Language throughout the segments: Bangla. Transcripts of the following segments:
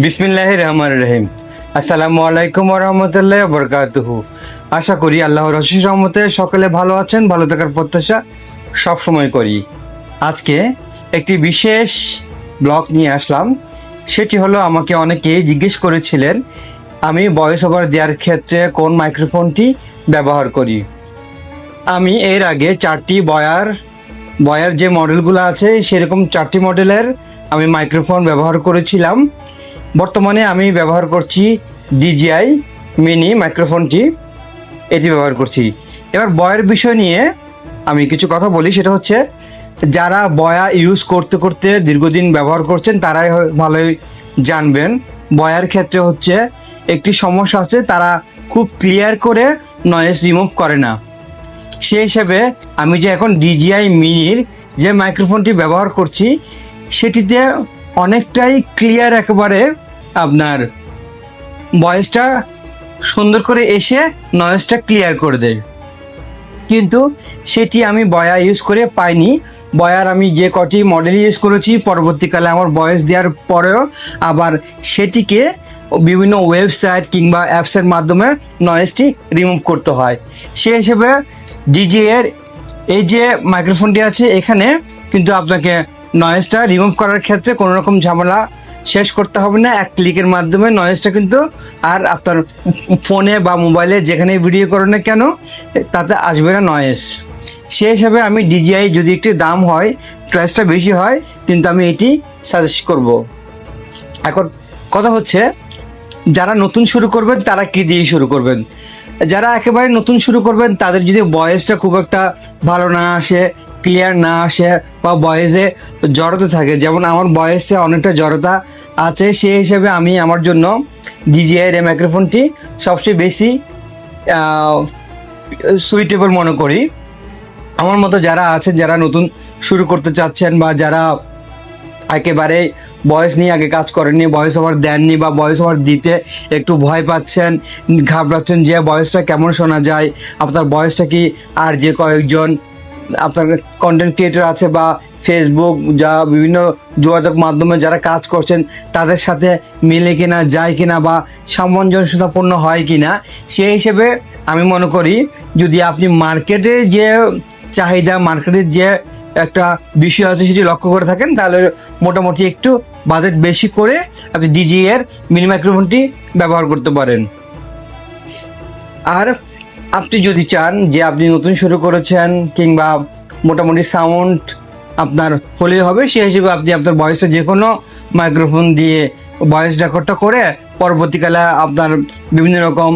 বিসমিল্লাহ রহমান রহিম। আসসালামু আলাইকুম রহমতুল্লাহ বরকাতুহু। আশা করি আল্লাহ রশি রহমতে সকলে ভালো আছেন, ভালো থাকার প্রত্যাশা সব সময় করি। আজকে একটি বিশেষ ব্লগ নিয়ে আসলাম। সেটি হলো আমাকে অনেকে জিজ্ঞেস করেছিলেন, আমি ভয়েস ওভার দেওয়ার ক্ষেত্রে কোন মাইক্রোফোনটি ব্যবহার করি? আমি এর আগে চারটি বয়ার বয়ার যে মডেলগুলো আছে, সেরকম চারটি মডেলের আমি মাইক্রোফোন ব্যবহার করেছিলাম। বর্তমানে আমি ব্যবহার করছি ডিজিআই মিনি মাইক্রোফোনটি এটি ব্যবহার করছি। এবার বয়ের বিষয় নিয়ে আমি কিছু কথা বলি। সেটা হচ্ছে, যারা বয়া ইউজ করতে করতে দীর্ঘদিন ব্যবহার করছেন, তারাই ভালোই জানবেন। বয়ার ক্ষেত্রে হচ্ছে, একটি সমস্যা আছে, তারা খুব ক্লিয়ার করে নয়েজ রিমুভ করে না। সেই হিসেবে আমি যে এখন ডিজিআই মিনির যে মাইক্রোফোনটি ব্যবহার করছি, সেটিতে অনেকটাই ক্লিয়ার একেবারে আপনার ভয়েসটা সুন্দর করে এসে নয়েজটা ক্লিয়ার করে দেয়। কিন্তু সেটি আমি বয়া ইউজ করে পাইনি। বয়ার আমি যে কটি মডেল ইউজ করেছি, পরবর্তীকালে আমার ভয়েস দেওয়ার পরেও আবার সেটিকে বিভিন্ন ওয়েবসাইট কিংবা অ্যাপসের মাধ্যমে নয়েজটি রিমুভ করতে হয়। সেই হিসেবে ডিজে এর এই যে মাইক্রোফোনটি আছে এখানে, কিন্তু আপনাকে নয়েজটা রিমুভ করার ক্ষেত্রে কোনো রকম ঝামেলা শেষ করতে হবে না। এক ক্লিকের মাধ্যমে নয়েজটা কিন্তু আর আপনার ফোনে বা মোবাইলে যেখানে ভিডিও করেন না কেন, তাতে আসবে না নয়েজ সেই হিসাবে আমি ডিজিআই যদি একটি দাম হয় প্রাইসটা বেশি হয়, কিন্তু আমি এটি সাজেস্ট করব। এখন কথা হচ্ছে, যারা নতুন শুরু করবেন, তারা কি দিয়ে শুরু করবেন? যারা একেবারে নতুন শুরু করবেন, তাদের যদি বয়েসটা খুব একটা ভালো না আসে ক্লিয়ার না আসে বা বয়েসে জড়তা থাকে। যেমন আমার বয়েসে অনেকটা জড়তা আছে সেই হিসেবে আমি আমার জন্য ডিজিআইয়ের এই মাইক্রোফোনটি সবচেয়ে বেশি সুইটেবল মনে করি। আমার মতো যারা আছেন, যারা নতুন শুরু করতে চাচ্ছেন বা যারা একেবারে বয়স নিয়ে আগে কাজ করেননি, বয়স ওভার দেননি বা বয়স ওভার দিতে একটু ভয় পাচ্ছেন, ঘাবড়াচ্ছেন যে বয়সটা কেমন শোনা যায়, আপনার বয়সটা কি আর যে কয়েকজন আপনার কন্টেন্ট ক্রিয়েটর আছে বা ফেসবুক যা বিভিন্ন যোগাযোগ মাধ্যমে যারা কাজ করছেন, তাদের সাথে মিলে কিনা, যায় কিনা বা সামঞ্জস্যতাপূর্ণ হয় কিনা, সেই হিসেবে আমি মনে করি যদি আপনি মার্কেটে যে চাহিদা মার্কেটের যে একটা বিষয় আছে সেটি লক্ষ্য করে থাকেন, তাহলে মোটামুটি একটু বাজেট বেশি করে আপনি ডিজি এর মিনি মাইক্রোফোনটি ব্যবহার করতে পারেন। আর আপনি যদি চান যে আপনি নতুন শুরু করেছেন কিংবা মোটামুটি সাউন্ড আপনার হলেই হবে, সেই হিসেবে আপনি আপনার ভয়েসটা যে কোনো মাইক্রোফোন দিয়ে ভয়েস রেকর্ডটা করে পরবর্তীকালে আপনার বিভিন্ন রকম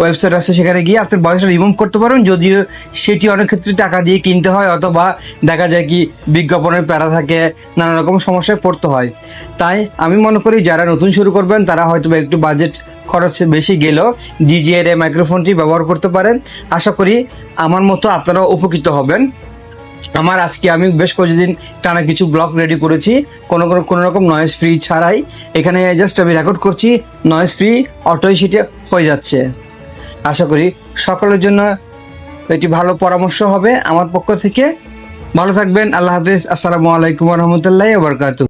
ওয়েবসাইট আছে, সেখানে গিয়ে আপনার বয়সটা রিমুভ করতে পারবেন যদিও সেটি অনেক ক্ষেত্রে টাকা দিয়ে কিনতে হয়, অথবা দেখা যায় কি বিজ্ঞাপনের প্যারা থাকে, নানা রকম সমস্যায় পড়তে হয়। তাই আমি মনে করি যারা নতুন শুরু করবেন, তারা হয়তো একটু বাজেট খরচ বেশি গেলেও ডিজিএর এই মাইক্রোফোনটি ব্যবহার করতে পারেন। আশা করি আমার মতো আপনারা উপকৃত হবেন। আমার আজকে আমি বেশ কিছুদিন টানা কিছু ব্লগ রেডি করেছি। কোনো কোনো কোনো রকম নয়েজ ফ্রি ছাড়াই। এখানে জাস্ট আমি রেকর্ড করছি নয়েজ ফ্রি অটোই সেটা হয়ে যাচ্ছে। আশা করি সকলের জন্য এটি ভালো পরামর্শ হবে আমার পক্ষ থেকে। ভালো থাকবেন, আল্লাহ হাফিজ। আসসালামু আলাইকুম রহমতুল্লাহ বরকাত